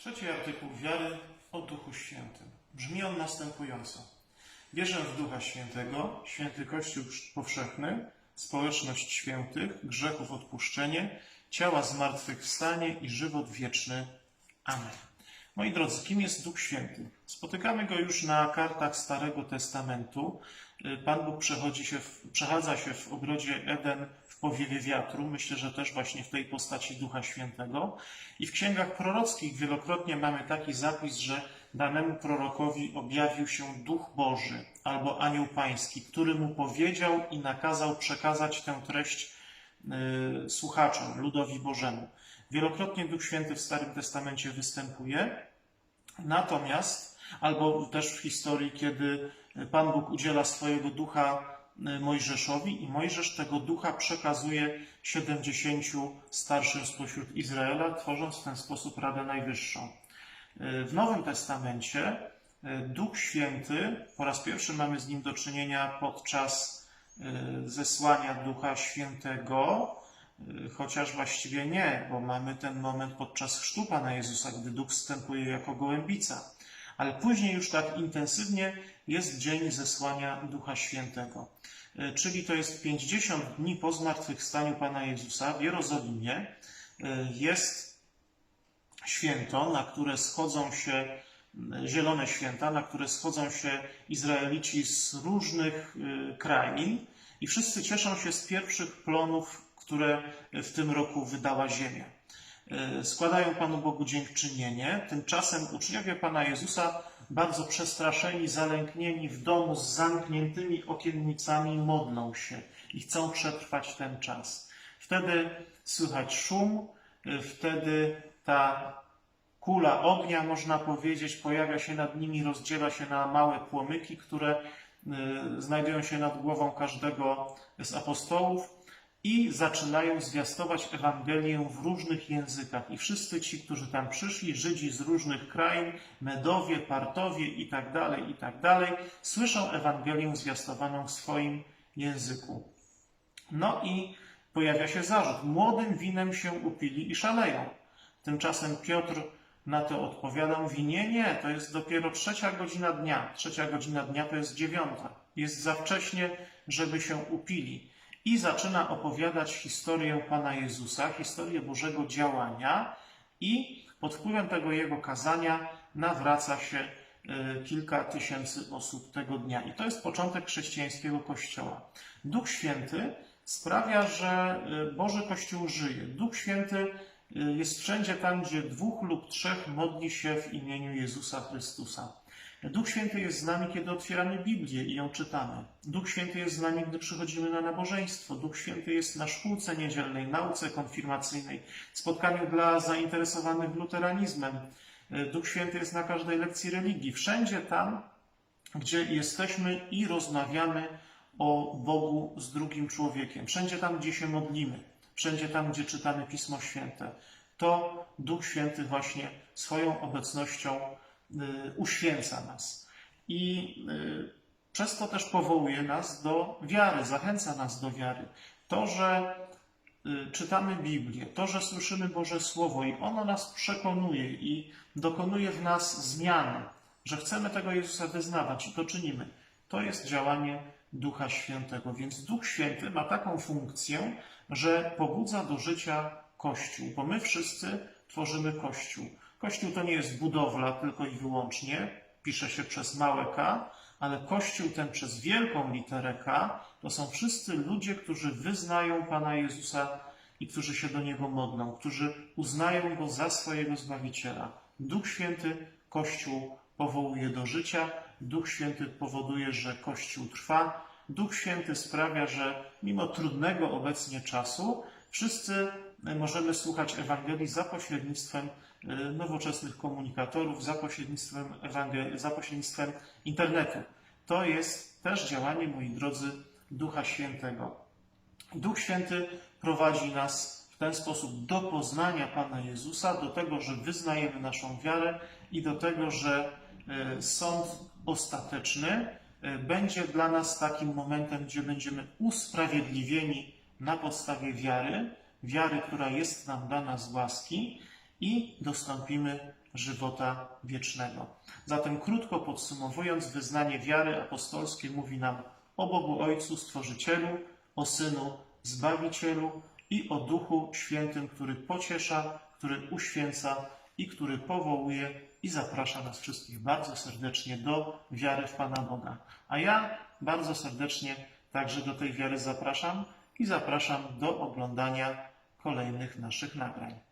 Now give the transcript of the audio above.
Trzeci artykuł wiary o Duchu Świętym. Brzmi on następująco. Wierzę w Ducha Świętego, święty Kościół powszechny, społeczność świętych, grzechów odpuszczenie, ciała zmartwychwstanie i żywot wieczny. Amen. Moi drodzy, kim jest Duch Święty? Spotykamy go już na kartach Starego Testamentu. Pan Bóg przechodzi się w, przechadza się w ogrodzie Eden powiewie wiatru. Myślę, że też właśnie w tej postaci Ducha Świętego. I w księgach prorockich wielokrotnie mamy taki zapis, że danemu prorokowi objawił się Duch Boży albo Anioł Pański, który mu powiedział i nakazał przekazać tę treść y, słuchaczom, ludowi Bożemu. Wielokrotnie Duch Święty w Starym Testamencie występuje, natomiast, albo też w historii, kiedy Pan Bóg udziela swojego ducha Mojżeszowi i Mojżesz tego ducha przekazuje 70 starszym spośród Izraela, tworząc w ten sposób Radę Najwyższą. Y, W Nowym Testamencie y, Duch Święty, po raz pierwszy mamy z nim do czynienia podczas y, zesłania Ducha Świętego, y, chociaż właściwie nie, bo mamy ten moment podczas chrztu Pana Jezusa, gdy Duch wstępuje jako gołębica. Ale później już tak intensywnie jest dzień zesłania Ducha Świętego. Y, Czyli to jest 50 dni po zmartwychwstaniu Pana Jezusa w Jerozolimie. y, Jest święto, na które schodzą się zielone święta, na które schodzą się Izraelici z różnych y, krain i wszyscy cieszą się z pierwszych plonów, które w tym roku wydała ziemia. Składają Panu Bogu dziękczynienie. Tymczasem uczniowie Pana Jezusa, bardzo przestraszeni, zalęknieni w domu z zamkniętymi okiennicami, modlą się i chcą przetrwać ten czas. Wtedy słychać szum, wtedy ta kula ognia, można powiedzieć, pojawia się nad nimi, rozdziela się na małe płomyki, które y, znajdują się nad głową każdego z apostołów i zaczynają zwiastować Ewangelię w różnych językach. I wszyscy ci, którzy tam przyszli, Żydzi z różnych krain, Medowie, Partowie i tak dalej, i tak słyszą Ewangelię zwiastowaną w swoim języku. No i pojawia się zarzut. Młodym winem się upili i szaleją. Tymczasem Piotr na to odpowiada, mówi, nie, nie, to jest dopiero trzecia godzina dnia. Trzecia godzina dnia to jest dziewiąta. Jest za wcześnie, żeby się upili. I zaczyna opowiadać historię Pana Jezusa, historię Bożego działania i pod wpływem tego Jego kazania nawraca się y, kilka tysięcy osób tego dnia. I to jest początek chrześcijańskiego Kościoła. Duch Święty sprawia, że y, Boży Kościół żyje. Duch Święty y, jest wszędzie tam, gdzie dwóch lub trzech modli się w imieniu Jezusa Chrystusa. Duch Święty jest z nami, kiedy otwieramy Biblię i ją czytamy. Duch Święty jest z nami, gdy przychodzimy na nabożeństwo. Duch Święty jest na szkółce niedzielnej, nauce konfirmacyjnej, spotkaniu dla zainteresowanych luteranizmem. Duch Święty jest na każdej lekcji religii. Wszędzie tam, gdzie jesteśmy i rozmawiamy o Bogu z drugim człowiekiem. Wszędzie tam, gdzie się modlimy. Wszędzie tam, gdzie czytamy Pismo Święte. To Duch Święty właśnie swoją obecnością uświęca nas. I y, przez to też powołuje nas do wiary, zachęca nas do wiary. To, że y, czytamy Biblię, to, że słyszymy Boże Słowo i ono nas przekonuje i dokonuje w nas zmiany, że chcemy tego Jezusa wyznawać i to czynimy, to jest działanie Ducha Świętego. Więc Duch Święty ma taką funkcję, że pobudza do życia Kościół, bo my wszyscy tworzymy Kościół. Kościół to nie jest budowla tylko i wyłącznie, pisze się przez małe k, ale Kościół ten przez wielką literę K to są wszyscy ludzie, którzy wyznają Pana Jezusa i którzy się do Niego modlą, którzy uznają Go za swojego Zbawiciela. Duch Święty Kościół powołuje do życia, Duch Święty powoduje, że Kościół trwa, Duch Święty sprawia, że mimo trudnego obecnie czasu wszyscy możemy słuchać Ewangelii za pośrednictwem e, nowoczesnych komunikatorów, za pośrednictwem, za pośrednictwem internetu. To jest też działanie, moi drodzy, Ducha Świętego. Duch Święty prowadzi nas w ten sposób do poznania Pana Jezusa, do tego, że wyznajemy naszą wiarę i do tego, że e, sąd ostateczny e, będzie dla nas takim momentem, gdzie będziemy usprawiedliwieni na podstawie wiary, wiary, która jest nam dana z łaski i dostąpimy żywota wiecznego. Zatem krótko podsumowując, wyznanie wiary apostolskiej mówi nam o Bogu Ojcu Stworzycielu, o Synu Zbawicielu i o Duchu Świętym, który pociesza, który uświęca i który powołuje i zaprasza nas wszystkich bardzo serdecznie do wiary w Pana Boga. A ja bardzo serdecznie także do tej wiary zapraszam i zapraszam do oglądania kolejnych naszych nagrań.